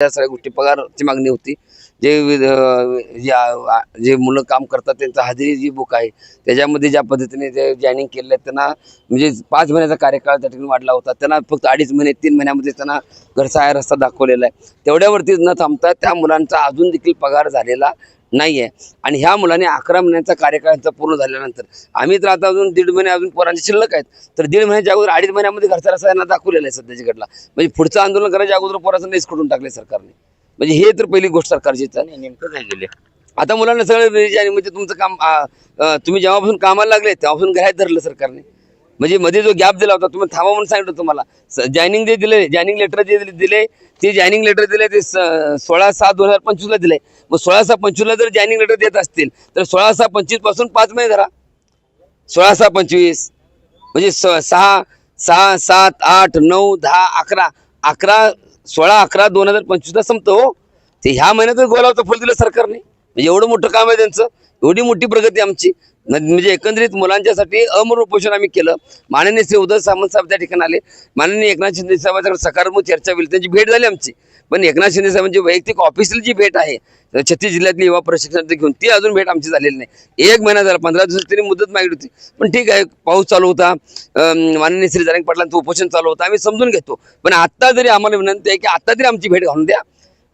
या सगळ्या गोष्टी पगारची मागणी होती. जे जे मुलं काम करतात त्यांचं हजेरी जी बुक आहे त्याच्यामध्ये ज्या पद्धतीने जे जॉईनिंग केलेलं आहे त्यांना म्हणजे पाच महिन्याचा कार्यकाळ त्या ठिकाणी वाढला होता. त्यांना फक्त अडीच महिने तीन महिन्यामध्ये त्यांना घरचा रस्ता दाखवलेला आहे. तेवढ्यावरतीच न थांबता त्या मुलांचा अजून देखील पगार झालेला नाही आहे आणि ह्या मुलांनी अकरा महिन्यांचा कार्यकाळ यांचा पूर्ण झाल्यानंतर आम्ही तर आता अजून दीड महिने अजून पोरांचे शिल्लक आहेत. तर दीड महिन्याच्या अगोदर अडीच महिन्यामध्ये घरचा रस्ता यांना दाखवलेला आहे सध्याच्या घडला. म्हणजे पुढचं आंदोलन करायच्या अगोदर पोराचं नेस करून टाकले सरकारने. म्हणजे हे तर पहिली गोष्ट सरकारचीच आणि नेमकं काय केले आता मुलांना सगळं रेज म्हणजे तुमचं काम आ, अ, तुम्ही जेव्हापासून कामाला लागले तेव्हापासून घरात धरलं सरकारने. म्हणजे मध्ये जो गॅप दिला होता तुम्ही थांबा म्हणून सांगितलं तुम्हाला. जॉईनिंग जे दिले जॉईनिंग लेटर जे दिले- दिले ते जॉईनिंग लेटर दिले ते स- सोळा सहा दोन हजार पंचवीसला दिले. मग सोळा सहा पंचवीसला जर जॉईनिंग लेटर देत असतील तर सोळा सहा पंचवीसपासून पाच महिने धरा. सोळा सहा पंचवीस म्हणजे स- सहा सहा सात आठ नऊ दहा अकरा. अकरा सोळा अकरा दोन हजार पंचवीसला संपतो हो. ते ह्या महिन्यातच गोलावचं फुल दिलं सरकारने. म्हणजे एवढं मोठं काम आहे त्यांचं. एवढी मोठी प्रगती आमची. न- म्हणजे एकंदरीत मुलांच्यासाठी अमर उपोषण आम्ही केलं. माननीय श्री उदय सामंत साहेब त्या ठिकाणी आले. माननीय एकनाथ शिंदे साहेबांच्याकडे सकारात्मक चर्चा होईल. त्यांची भेट झाली आमची. पण एकनाथ शिंदे साहेबांची वैयक्तिक ऑफिशियल जी भेट आहे छत्तीस जिल्ह्यातली युवा प्रशिक्षण घेऊन ती अजून भेट आमची झालेली नाही. एक महिना झाला पंधरा दिवस त्यांनी मुदत मागली होती. पण ठीक आहे पाऊस चालू होता. माननीय श्री जारंग पाटलांचं उपोषण चालू होतं. आम्ही समजून घेतो. पण आत्ता जरी आम्हाला विनंती आहे की आत्ता तरी आमची भेट घालून द्या.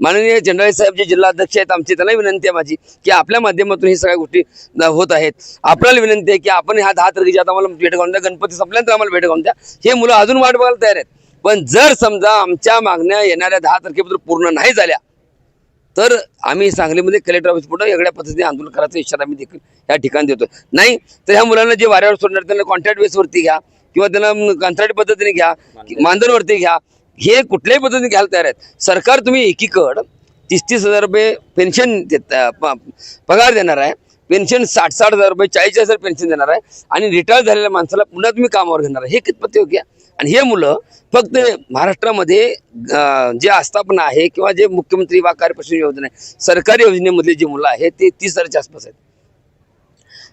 माननीय जनरल साहेब जे जिल्हा अध्यक्ष आहेत आमचे त्यांना विनंती आहे माझी की आपल्या माध्यमातून ही सगळ्या गोष्टी होत आहेत. आपल्याला विनंती आहे की आपण ह्या दहा तारखेच्या आता आम्हाला भेट घालून द्या गणपती संपल्यानंतर आम्हाला भेट घालून द्या. हे मुलं अजून वाट बघायला तयार आहेत. पण जर समजा आमच्या मागण्या येणाऱ्या दहा तारखेपर्यंत पूर्ण नाही झाल्या तर आम्ही सांगलीमध्ये कलेक्टर ऑफिस पुढे वेगळ्या पद्धतीने आंदोलन करायचा इशारा आम्ही देखील या ठिकाणी देतो नाही तर ह्या मुलांना जे वाऱ्यावर सोडणार त्यांना कॉन्ट्रॅक्ट बेसवरती घ्या किंवा त्यांना कंत्राटी पद्धतीने घ्या मानधनवरती घ्या. हे कुठल्याही पद्धतीने घ्यायला तयार आहेत. सरकार तुम्ही एकीकड तीस तीस हजार रुपये पेन्शन देत प- पगार देणार आहे. पेन्शन साठ साठ हजार रुपये चाळीस हजार पेन्शन देणार आहे. आणि रिटायर झालेल्या माणसाला पुन्हा तुम्ही कामावर घेणार आहे. हे कितपत योग्य आणि हे मुलं फक्त महाराष्ट्रामध्ये जे आस्थापना आहे किंवा जे मुख्यमंत्री वा कार्यपोषण योजना आहे सरकारी योजनेमधले जी मुलं आहेत ते तीस हजारच्या आसपास आहेत.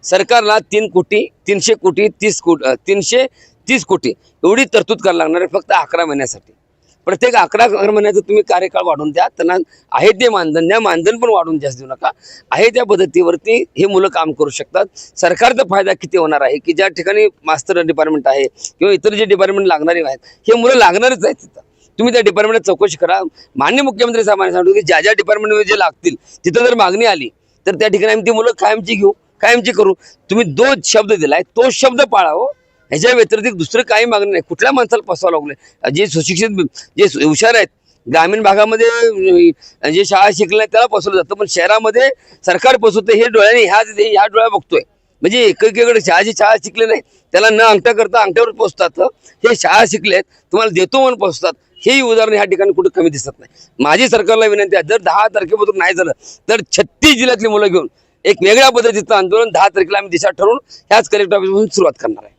सरकारला तीन कोटी तीनशे कोटी तीस कोटी तीनशे तीस कोटी एवढी तरतूद करायला लागणार आहे फक्त अकरा महिन्यासाठी. प्रत्येक अकरा अकरा महिन्याचं तुम्ही कार्यकाळ वाढवून द्या. त्यांना आहे ते मानधन द्या मानधन पण वाढवून जास्त देऊ नका. आहे त्या पद्धतीवरती हे मुलं काम करू शकतात. सरकारचा फायदा किती होणार आहे की ज्या ठिकाणी मास्तर डिपार्टमेंट आहे किंवा इतर जे डिपार्टमेंट लागणारे आहेत हे मुलं लागणारच आहेत तिथं. तुम्ही त्या डिपार्टमेंटला चौकशी करा. मान्य मुख्यमंत्री साहेबांनी सांगतो की ज्या ज्या डिपार्टमेंटमध्ये जे लागतील तिथं जर मागणी आली तर त्या ठिकाणी आम्ही ती मुलं कायमची घेऊ कायमची करू. तुम्ही जो शब्द दिलाय तो शब्द पाळावं हो. ह्याच्या व्यतिरिक्त दुसरं काही मागणी नाही. कुठल्या माणसाला फसवा लागले जे सुशिक्षित जे हुशार आहेत ग्रामीण भागामध्ये जे शाळा शिकले नाही त्याला फसवलं जातं. पण शहरामध्ये सरकार फसवतं हे डोळ्याने ह्या ह्या डोळ्या बघतोय. म्हणजे एकेकडे शाळाची शाळा शिकले नाही त्याला न अंगठा करता अंगठ्यावर पोचतात. हे शाळा शिकलेत तुम्हाला देतो म्हणून पोचतात. हेही उदाहरण ह्या ठिकाणी कुठं कमी दिसत नाही. माझी सरकारला विनंती आहे जर दहा तारखेपासून नाही झालं तर छत्तीस जिल्ह्यातली मुलं घेऊन एक वेगळ्या पद्धतीचं आंदोलन दहा तारखेला आम्ही दिशा ठरवून ह्याच कलेक्टर ऑफिसमधून सुरुवात करणार आहे.